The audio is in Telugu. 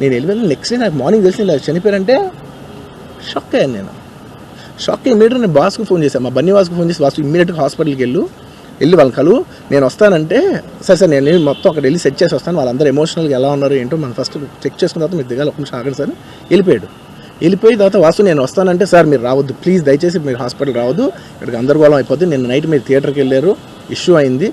నేను వెళ్ళిపోయిన నెక్స్ట్ డే నాకు మార్నింగ్ తెలిసి ఇలా చనిపోయారంటే షాక్ అయ్యాను నేను. షాక్ ఇమీడియట్ నేను బాస్కి ఫోన్ చేశాను మా బన్నీ బాస్కు ఫోన్ చేసి వాసు ఇమీడియట్గా హాస్పిటల్కి వెళ్ళు. వెళ్ళి వాళ్ళ కలు. నేను వస్తానంటే సరే సార్ నేను మొత్తం అక్కడ వెళ్ళి సెట్ చేసి వస్తాను. వాళ్ళందరూ ఎమోషనల్గా ఎలా ఉన్నారు ఏంటో మనం ఫస్ట్ చెక్ చేసుకున్న తర్వాత మీరు దిగాలి. ఒక నిమిషం ఆగండి సార్. వెళ్ళిపోయాడు. వెళ్ళిపోయిన తర్వాత వాసు నేను వస్తానంటే సార్ మీరు రావద్దు. ప్లీజ్ దయచేసి మీరు హాస్పిటల్ రావద్దు. ఇక్కడికి గందరగోళం అయిపోద్ది. నేను నైట్ మీరు థియేటర్కి వెళ్ళారు. ఇష్యూ అయింది.